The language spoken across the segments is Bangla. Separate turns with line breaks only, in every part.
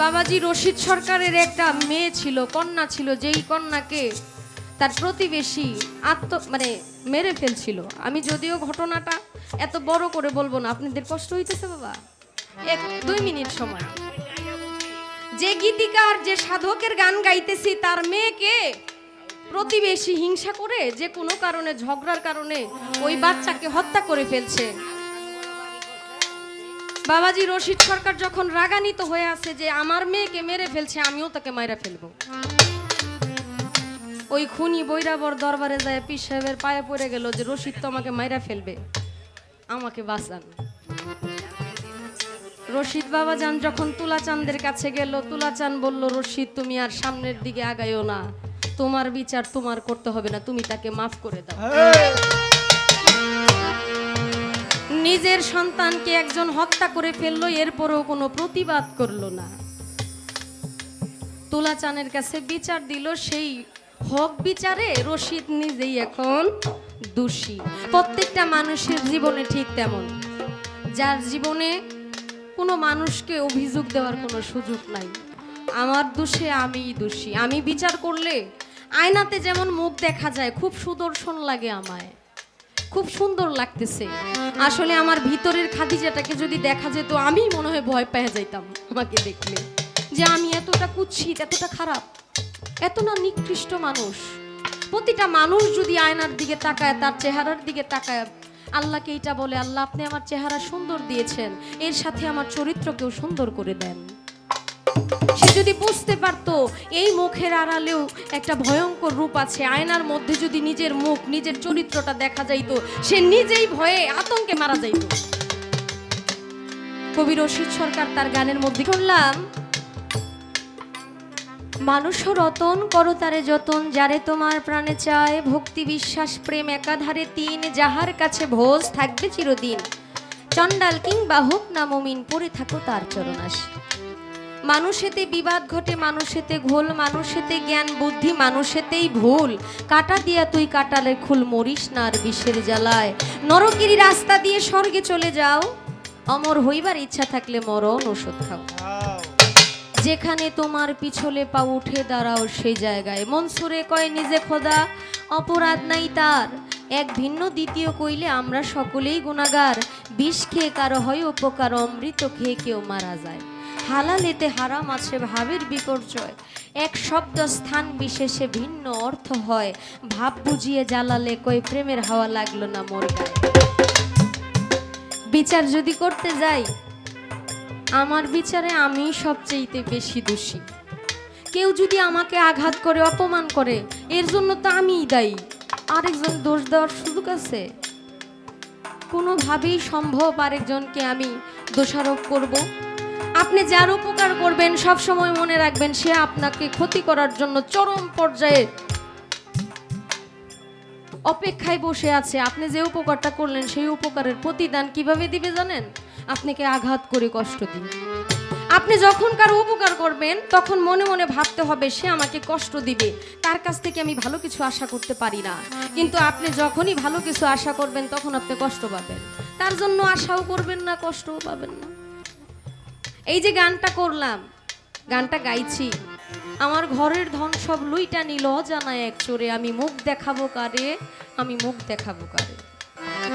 বাবাজি রশিদ সরকারের একটা মেয়ে ছিল, কন্যা ছিল, যেই কন্যাকে তার প্রতিবেশী আত্ম মানে মেরে ফেলছিল। আমি যদিও ঘটনাটা এত বড় করে বলব না, আপনাদের কষ্ট হইতেছে বাবা? এক, দুই মিনিট সময়। যে গীতিকার, যে সাধকের গান গাইতেছি, তার মেয়েকে প্রতিবেশী হিংসা করে যে কোনো কারণে, ঝগড়ার কারণে ওই বাচ্চাকে হত্যা করে ফেলছে। বাবাজি রশিদ সরকার যখন রাগান্বিত হয়ে আছে যে আমার মেয়েকে মেরে ফেলছে, আমিও তাকে মাইরা ফেলব। ওই খুনি বৈরাবর দরবারে যায়, পীর সাহেবের পায়ে পড়ে গেল যে, রশিদ তো আমাকে মাইরা ফেলবে, আমাকে বাঁচান। রশিদ বাবা যান যখন তুলাচাঁদের কাছে গেল তুলাচান বলল, রশিদ, তুমি আর সামনের দিকে আগাইও না। তোমার বিচার তোমার করতে হবে না, তুমি তাকে মাফ করে দাও। নিজের সন্তানকে একজন হত্যা করে ফেলল, এরপরও কোনো প্রতিবাদ করল না। তুলাচানের কাছে বিচার দিল, সেই হক বিচারে রশিদ নিজেই এখন দোষী। প্রত্যেকটা মানুষের জীবনে ঠিক তেমন। যার জীবনে কোনো মানুষকে অভিযোগ দেওয়ার কোনো সুযোগ নাই। আমার দোষে আমিই দোষী। আমি বিচার করলে আয়নাতে যেমন মুখ দেখা যায়, খুব সুদর্শন লাগে আমায়। খুব সুন্দর লাগতেছে। আসলে আমার ভিতরের খাদিজাটাকে যদি দেখা যেত আমি মনে হয় ভয় পেয়ে যাইতাম আমাকে দেখলে। যে আমি এতটা কুৎসিত, এতটা খারাপ, এত না নিকৃষ্ট মানুষ। প্রতিটা মানুষ যদি আয়নার দিকে তাকায়, তার চেহারার দিকে তাকায়, আল্লাহকে এইটা বলে, আল্লাহ, আপনি আমার চেহারা সুন্দর দিয়েছেন। এর সাথে আমার চরিত্রকেও সুন্দর করে দেন। সে যদি বুঝতে পারতো, এই মুখের আড়ালেও একটা ভয়ঙ্কর রূপ আছে। আয়নার মধ্যে যদি নিজের মুখ, নিজের চরিত্রটা দেখা যাইতো, সে নিজেই ভয়ে আতঙ্কে মারা যাইতো। কবি রশিদ সরকার তার গানের মধ্যে শুনলাম মানুষ রতন করো তারে যতন, যারে তোমার প্রাণে চায় ভক্তি, বিশ্বাস, প্রেম, একাধারে তিন, যাহার কাছে ভোজ থাকবে চিরদিন। চণ্ডাল কিংবা হোক না মমিন, পড়ে থাকো তার চরণাস। মানুষেতে বিবাদ ঘটে, মানুষেতে ঘোল, মানুষেতে জ্ঞান, বুদ্ধি, মানুষেতেই ভুল। কাটা দিয়া তুই কাটালে খুল, মরিস না আর বিষের জ্বালায়। নরকিরি রাস্তা দিয়ে স্বর্গে চলে যাও। অমর হইবার ইচ্ছা থাকলে মরণ ওষুধ খাও। যেখানে তোমার পিছলে পা উঠে দাঁড়াও সেই জায়গায়। মনসুরে কয়, নিজে খোদা, অপরাধ নাই তার। এক ভিন্ন দ্বিতীয় কইলে আমরা সকলেই গুণাগার। বিষ খেয়ে কারও হয় উপকার, অমৃত খেয়ে কেউ মারা যায়। হালালেতে হারাম আছে ভাবের বিপর্যয়। এক শব্দ স্থান বিশেষে ভিন্ন অর্থ হয়। ভাব বুঝিয়ে জ্বালালে কই প্রেমের হাওয়া লাগল না মোর গায়ে। বিচার যদি করতে যাই, আমার বিচারে আমি সবচেয়েতে বেশি দোষী। কেউ যদি আমাকে আঘাত করে, অপমান করে, এর জন্য তো আমিই দায়ী। আরেকজন দোষ দেওয়ার সুযোগ আছে? কোনোভাবেই সম্ভব আরেকজনকে আমি দোষারোপ করব? আপনি যার উপকার করবেন, সব সময় মনে রাখবেন সে আপনাকে ক্ষতি করার জন্য চরম পর্যায়ে অপেক্ষায় বসে আছে। আপনি যে উপকারটা করলেন, সেই উপকারের প্রতিদান কীভাবে দিবে জানেন? আপনাকে আঘাত করে কষ্ট দিন আপনি যখন কারও উপকার করবেন, তখন মনে মনে ভাবতে হবে, সে আমাকে কষ্ট দিবে। তার কাছ থেকে আমি ভালো কিছু আশা করতে পারি না। কিন্তু আপনি যখনই ভালো কিছু আশা করবেন, তখন আপনি কষ্ট পাবেন। তার জন্য আশাও করবেন না, কষ্টও পাবেন না। এই যে গানটা করলাম, গানটা গাইছি। আমার ঘরের ধন সব লুইটা নিল জানায় এক চোরে। আমি মুখ দেখাবো কারে? আমি মুখ দেখাবো কারে?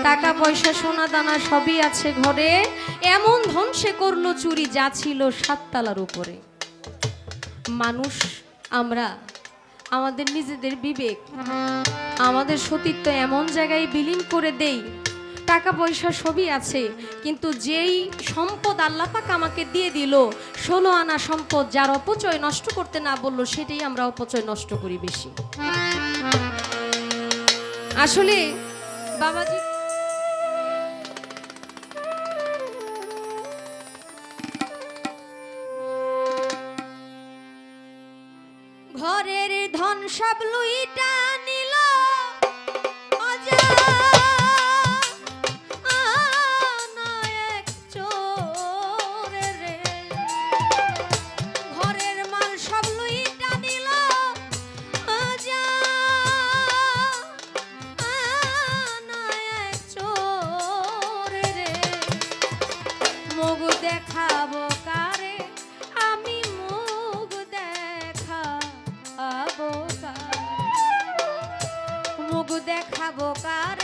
টাকা, পয়সা, সোনা, দানা সবই আছে ঘরে। এমন ধন সে করল চুরি, যা ছিল সাততলার উপরে। মানুষ আমরা, আমাদের নিজেদের বিবেক। আমাদের সতীত্ব এমন জায়গায় বিলীন করে দেই টাকা পয়সা সবই আছে, কিন্তু যেই সম্পদ আল্লাপাক আমাকে দিয়ে দিল, ষোলো আনা সম্পদ যার অপচয় নষ্ট করতে না বলল, সেটাই আমরা অপচয় নষ্ট করি বেশি। আসলে বাবাজি ঘরের ধন সব লুইটা মুখ দেখাবো কার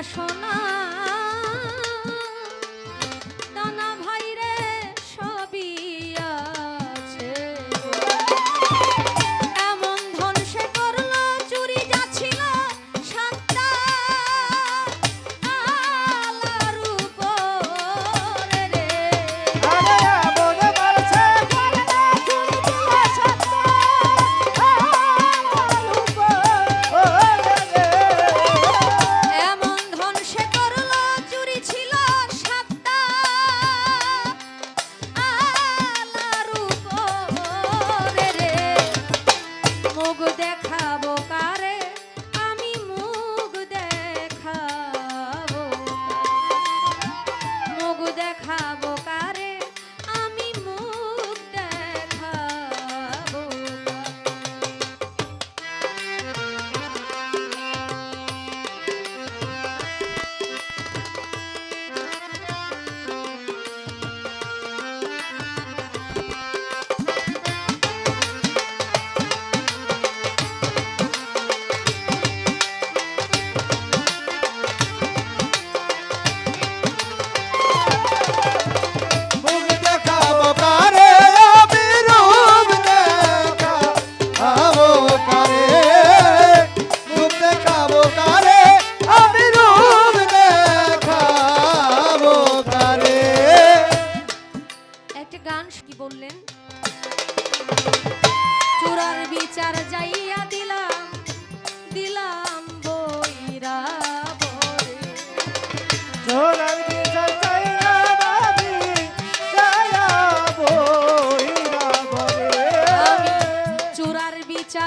পয়সা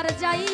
বিচার